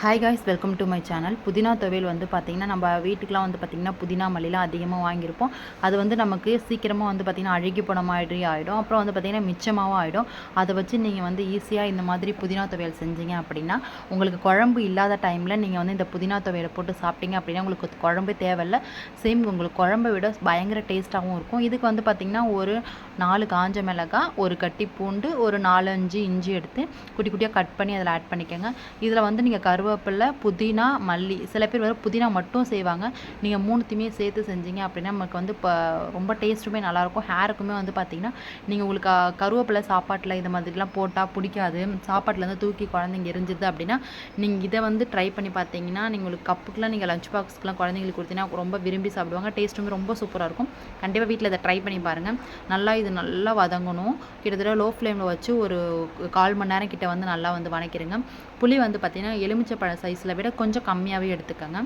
Hi guys welcome to my channel புதினா துவையல் வந்து பார்த்திங்கன்னா நம்ம வீட்டுக்கெலாம் வந்து பார்த்திங்கன்னா புதினா மல்லிலாம் அதிகமாக வாங்கியிருப்போம். அது வந்து நமக்கு சீக்கிரமாக வந்து பார்த்திங்கன்னா அழுகி போன மாதிரி ஆகிடும் அப்புறம் வந்து பார்த்திங்கன்னா மிச்சமாகவும் ஆகிடும் அதை வச்சு நீங்கள் வந்து ஈஸியாக இந்த மாதிரி புதினா துவையல் செஞ்சீங்க அப்படின்னா உங்களுக்கு குழம்பு இல்லாத டைமில் நீங்கள் வந்து இந்த புதினா துவையலை போட்டு சாப்பிட்டீங்க அப்படின்னா உங்களுக்கு குழம்பு தேவையில்ல. சேம் உங்களுக்கு குழம்பை விட பயங்கர டேஸ்ட்டாகவும் இருக்கும். இதுக்கு வந்து பார்த்திங்கன்னா ஒரு நாலு காஞ்ச மிளகாய் ஒரு கட்டி பூண்டு ஒரு நாலஞ்சு இஞ்சி எடுத்து குட்டி குட்டியாக கட் பண்ணி அதில் ஆட் பண்ணிக்கோங்க. இதில் வந்து நீங்கள் கருவேப்பிலை புதினா மல்லி. சில பேர் வந்து புதினா மட்டும் செய்வாங்க. நீங்கள் மூணுத்தையுமே சேர்த்து செஞ்சீங்க அப்படின்னா நமக்கு வந்து இப்போ ரொம்ப டேஸ்ட்டுமே நல்லாயிருக்கும். ஹேருக்குமே வந்து பார்த்திங்கன்னா நீங்கள் உங்களுக்கு கருவேப்பிலை சாப்பாட்டில் இது மாதிரிலாம் போட்டால் பிடிக்காது. சாப்பாட்டிலேருந்து தூக்கி குழந்தைங்க எரிஞ்சுது அப்படின்னா நீங்கள் இதை வந்து ட்ரை பண்ணி பார்த்தீங்கன்னா நீங்கள் உங்களுக்கு கப்புக்கெலாம் நீங்கள் லஞ்ச் பாக்ஸ்க்குலாம் குழந்தைங்களுக்கு கொடுத்தீங்கன்னா ரொம்ப விரும்பி சாப்பிடுவாங்க. டேஸ்ட்டுமே ரொம்ப சூப்பராக இருக்கும். கண்டிப்பாக வீட்டில் இதை ட்ரை பண்ணி பாருங்கள் நல்லா இது நல்லா வதங்கணும். கிட்டத்தட்ட லோ ஃப்ளேமில் வச்சு ஒரு கால் மணி நேரம் கிட்ட வந்து நல்லா வந்து வணக்கிடுங்க புளி வந்து பார்த்திங்கன்னா எலுமிச்சை பழ சைஸில் விட கொஞ்சம் கம்மியாகவே எடுத்துக்கோங்க.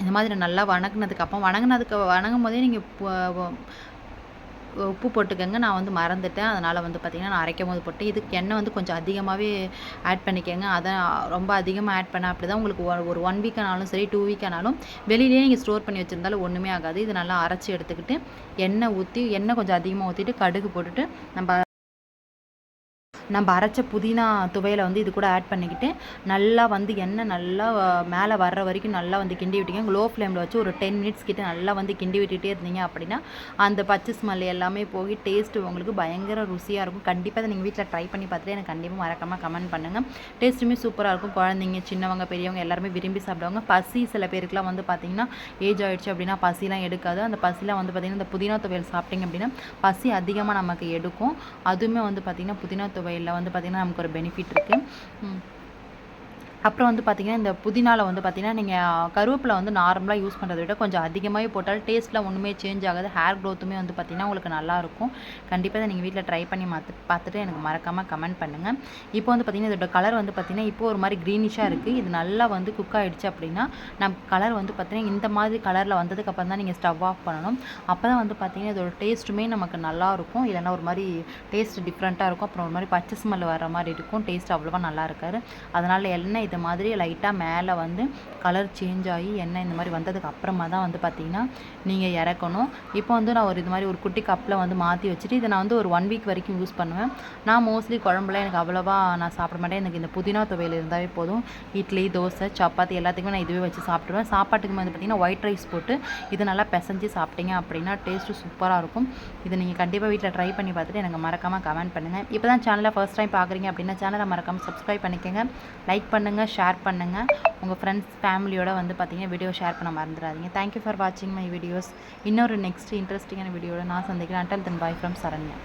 இந்த மாதிரி நல்லா வணங்கினதுக்கு அப்புறம் வணங்கினதுக்கு வணங்கும் போதே நீங்கள் உப்பு போட்டுக்கோங்க. நான் வந்து மறந்துட்டேன். அதனால் வந்து பார்த்திங்கன்னா நான் அரைக்கும் போது போட்டு இதுக்கு எண்ணெய் வந்து கொஞ்சம் அதிகமாகவே ஆட் பண்ணிக்கோங்க. அதை ரொம்ப அதிகமாக ஆட் பண்ண அப்படி தான் உங்களுக்கு ஒரு- ஒரு ஒன் வீக் ஆனாலும் சரி டூ வீக் ஆனாலும் வெளியிலேயே நீங்கள் ஸ்டோர் பண்ணி வச்சுருந்தாலும் ஒன்றுமே ஆகாது. இது நல்லா அரைச்சி எடுத்துக்கிட்டு எண்ணெய் ஊற்றி எண்ணெய் கொஞ்சம் அதிகமாக ஊற்றிட்டு கடுகு போட்டுட்டு நம்ம நம்ம அரைச்ச புதினா துவையலை வந்து இது கூட ஆட் பண்ணிக்கிட்டு நல்லா வந்து எண்ணெய் நல்லா மேலே வர்ற வரைக்கும் நல்லா வந்து கிண்டி விட்டீங்க. லோ ஃப்ளேமில் வச்சு ஒரு டென் மினிட்ஸ் கிட்டே நல்லா வந்து கிண்டி விட்டுட்டே இருந்தீங்க அப்படின்னா அந்த பச்சை ஸ்மெல் எல்லாமே போய் டேஸ்ட்டு உங்களுக்கு பயங்கர ருசியாக இருக்கும். கண்டிப்பாக அதை நீங்கள் வீட்டில் ட்ரை பண்ணி பார்த்துட்டு எனக்கு கண்டிப்பாக மறக்காமல் கமெண்ட் பண்ணுங்கள் டேஸ்ட்டுமே சூப்பராக இருக்கும். குழந்தைங்க சின்னவங்க பெரியவங்க எல்லாருமே விரும்பி சாப்பிடுவாங்க. பசி சில பேருக்குலாம் வந்து பார்த்திங்கன்னா ஏஜ் ஆகிடுச்சு அப்படின்னா பசிலாம் எடுக்காது. அந்த பசிலாம் வந்து பார்த்திங்கன்னா இந்த புதினா துவையல் சாப்பிட்டீங்க அப்படின்னா பசி அதிகமாக நமக்கு எடுக்கும். அதுவுமே வந்து பார்த்திங்கன்னா புதினா துவையலில் வந்து பார்த்திங்கன்னா நமக்கு ஒரு பெனிஃபிட் இருக்குது அப்புறம் வந்து பார்த்திங்கன்னா இந்த புதினாவில் வந்து பார்த்திங்கன்னா நீங்கள் கருவேப்பிலை வந்து நார்மலாக யூஸ் பண்ணுறதை விட கொஞ்சம் அதிகமாகவே போட்டால் டேஸ்ட்டில் ஒன்றுமே சேஞ்ச் ஆகாது. ஹேர் க்ரோத்துமே வந்து பார்த்திங்கன்னா உங்களுக்கு நல்லாயிருக்கும் கண்டிப்பாக இதை நீங்கள் வீட்டில் ட்ரை பண்ணி மாற்று பார்த்துட்டு எனக்கு மறக்காமல் கமெண்ட் பண்ணுங்கள் இப்போ வந்து பார்த்திங்கன்னா இதோட கலர் வந்து பார்த்திங்கன்னா இப்போ ஒரு மாதிரி க்ரீனிஷாக இருக்குது இது நல்லா வந்து குக் ஆகிடுச்சு அப்படின்னா நம்ம கலர் வந்து பார்த்திங்கன்னா இந்த மாதிரி கலரில் வந்ததுக்கப்புறம் தான் நீங்கள் ஸ்டவ் ஆஃப் பண்ணணும். அப்போ தான் வந்து பார்த்திங்கன்னா இதோட டேஸ்ட்டுமே நமக்கு நல்லாயிருக்கும் இல்லைனா இல்லைன்னா ஒரு மாதிரி டேஸ்ட் டிஃப்ரெண்ட்டாக இருக்கும். அப்புறம் ஒரு மாதிரி பச்சை ஸ்மெல் வர மாதிரி இருக்கும். டேஸ்ட் அவ்வளோவா நல்லா இருக்காது. அதனால் என்ன இது மாதிரி லைட்டாக மேலே வந்து கலர் சேஞ்ச் ஆகி எண்ணெய் இந்த மாதிரி வந்ததுக்கு அப்புறமா தான் வந்து பார்த்திங்கன்னா நீங்கள் இறக்கணும். இப்போ வந்து நான் ஒரு இது மாதிரி ஒரு குட்டி கப்பில் வந்து மாற்றி வச்சுட்டு இதை நான் வந்து ஒரு ஒன் வீக் வரைக்கும் யூஸ் பண்ணுவேன். நான் மோஸ்ட்லி குழம்புல எனக்கு அவ்வளோவா நான் சாப்பிட மாட்டேன். எனக்கு இந்த புதினா துவையல் இருந்தாவே போதும். இட்லி தோசை சப்பாத்தி எல்லாத்துக்குமே நான் இதுவே வச்சு சாப்பிடுவேன் சாப்பாட்டுக்கு வந்து பார்த்திங்கன்னா ஒயிட் ரைஸ் போட்டு இது நல்லா பிசைஞ்சு சாப்பிட்டீங்க அப்படின்னா டேஸ்ட்டு சூப்பராக இருக்கும். இதை நீங்கள் கண்டிப்பாக வீட்டில் ட்ரை பண்ணி பார்த்துட்டு எனக்கு மறக்காமல் கமெண்ட் பண்ணுங்கள் இப்போ தான் சேனலை ஃபர்ஸ்ட் டைம் பார்க்குறீங்க அப்படின்னா சேனலை மறக்காமல் சப்ஸ்கிரைப் பண்ணிக்கோங்க. லைக் பண்ணுங்கள் ஷேர் பண்ணுங்கள் உங்கள் ஃப்ரெண்ட்ஸ் ஃபேமிலியோட வந்து பார்த்தீங்கன்னா வீடியோ ஷேர் பண்ண மறந்துடாதீங்க. தேங்க்யூ ஃபார் வாட்சிங் மை வீடியோஸ் இன்னொரு நெக்ஸ்ட் இன்ட்ரெஸ்டிங்கான வீடியோவில் நான் சந்திக்கிறேன். Until then bye from Saranya.